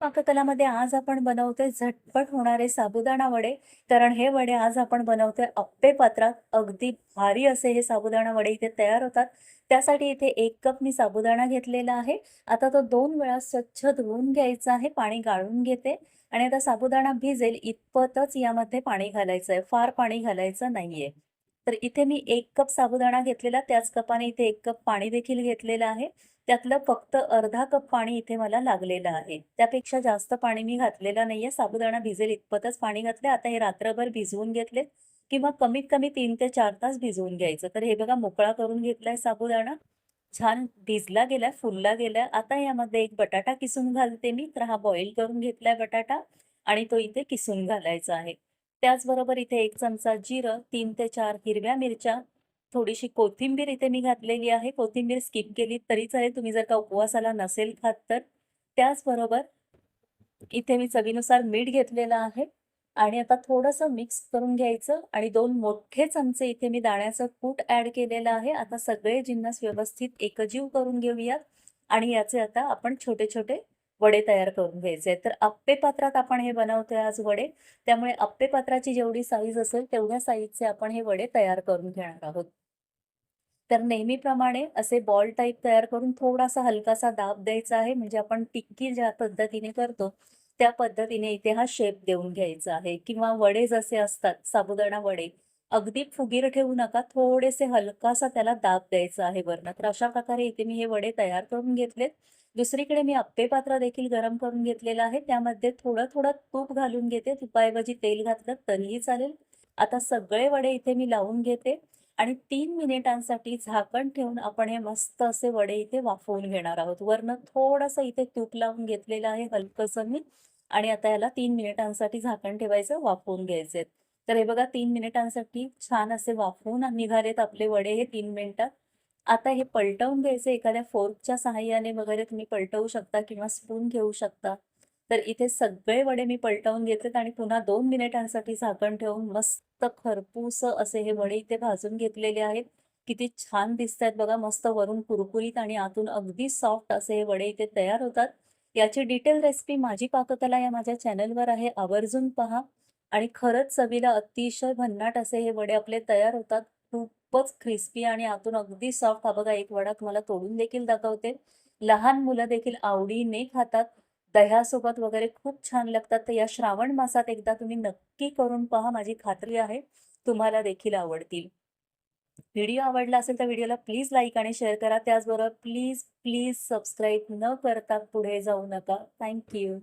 पाककलामध्ये आज आपण बनवतोय झटपट होणारे साबुदाणा वडे. कारण हे वडे आज आपण बनवतोय अप्पे पात्रात. अगदी भारी असे हे साबुदाणा वडे इथे तयार होतात. त्यासाठी इथे एक कप मी साबुदाणा घेतलेला आहे. आता तो दोन वेळा स्वच्छ धुवून घ्यायचा आहे. पाणी गाळून घेते. आणि आता साबुदाणा भिजेल इतपतच यामध्ये पाणी घालायचं आहे फार पाणी घालायचं नाहीये. तर इथे मी एक कप साबुदाणा घेतलेला. त्याच कपाने इथे एक कप पाणी देखील घेतलेलं आहे. त्यातलं फक्त अर्धा कप पाणी इथे मला लागलेलं आहे. त्यापेक्षा जास्त पाणी मी घातलेलं नाहीये. साबुदाणा भिजेल इतपतच पाणी घातले आता हे रात्रभर भिजवून घेतले किंवा कमीत कमी तीन ते चार तास भिजवून घ्यायचं. तर हे बघा मोकळा करून घेतलाय साबुदाणा. छान भिजला गेलाय फुलला गेलाय. आता यामध्ये एक बटाटा किसून घालते मी. तर हा बॉईल करून घेतलाय बटाटा आणि तो इथे किसून घालायचा आहे. त्याचबरोबर इथे एक चमचा जिरं तीन ते चार हिरव्या मिरच्या थोडीशी कोथिंबीर इथे मी घातलेली आहे. कोथिंबीर स्किप केली तरी चालेल. तुम्ही जर का उपवासाला नसेल खात तर. त्याचबरोबर इथे मी चवीनुसार मीठ घेतलेलं आहे. आणि आता थोडंसं मिक्स करून घ्यायचं. आणि दोन मोठे चमचे इथे मी दाण्याचं कूट ऍड केलेलं आहे. आता सगळे जिन्नस व्यवस्थित एकजीव करून घेऊयात. आणि याचे आता आपण छोटे छोटे वडे तयार करून घ्यायचे. तर अप्पे पात्रात आपण हे बनवतोय आज वडे. त्यामुळे अप्पे पात्राची जेवढी साईज असेल तेवढ्या साईजचे आपण हे वडे तयार करून घेणार आहोत. तर नेहमीप्रमाणे असे बॉल टाईप तयार करून थोडासा हलकासा दाब द्यायचा आहे. म्हणजे आपण टिक्की ज्या पद्धतीने करतो त्या पद्धतीने इथे हा शेप देऊन घ्यायचा आहे. किंवा वडे जसे असतात साबुदाणा वडे अगदी फुगीर ठेवू नका. थोडेसे हलकासा त्याला दाब द्यायचा आहे वरनं. तर अशा प्रकारे इथे मी हे वडे तयार करून घेतलेत. दुसरीकडे मी अप्पे पात्र देखील गरम करून घेतलेलं आहे. त्यामध्ये थोडं थोडं तूप घालून घेते. तुपाऐवजी तेल घातलं तरीही चालेल. आता सगळे वडे इथे मी लावून घेते. आणि तीन मिनिटांसाठी झाकण ठेवून आपण हे मस्त असे वडे इथे वाफवून घेणार आहोत. वरनं थोडंसं इथे तूप लावून घेतलेलं आहे. हलकंसं मी. आणि आता याला तीन मिनिटांसाठी झाकण ठेवायचं वाफवून घ्यायचे तर हे बघा तीन मिनिटांसाठी छान असे वाफवून निघालेत आपले वडे हे तीन मिनिटात आता हे पलटवून घ्यायचे एखाद्या फोर्कच्या सहाय्याने वगैरे तुम्ही पलटवू शकता किंवा स्पून घेऊ शकता. तर इथे सगळे वडे मी पलटवून घेतलेत आणि पुन्हा दोन मिनिटांसाठी झाकण ठेवून मस्त खरपूस असे हे वडे इथे भाजून घेतलेले आहेत. किती छान दिसत आहेत बघा मस्त वरून कुरकुरीत आणि आतून अगदी सॉफ्ट असे हे वडे इथे तयार होतात. याची डिटेल रेसिपी माझी पाककला या माझ्या चॅनलवर आहे आवर्जून पहा. आणि खरंच चवीला अतिशय भन्नाट असे हे वडे आपले तयार होतात. खूपच क्रिस्पी आणि आतून अगदी सॉफ्ट हा बघा एक वडा तुम्हाला तोडून देखील दाखवते. लहान मुलं देखील आवडीने खातात. दह्यासोबत वगैरे खूप छान लागतात. तर या श्रावण मासात एकदा तुम्ही नक्की करून पहा. माझी खात्री आहे तुम्हाला देखील आवडतील. व्हिडिओ आवडला असेल तर व्हिडिओला प्लीज लाईक आणि शेअर करा. त्याचबरोबर प्लीज प्लीज सबस्क्राईब न करता पुढे जाऊ नका. थँक्यू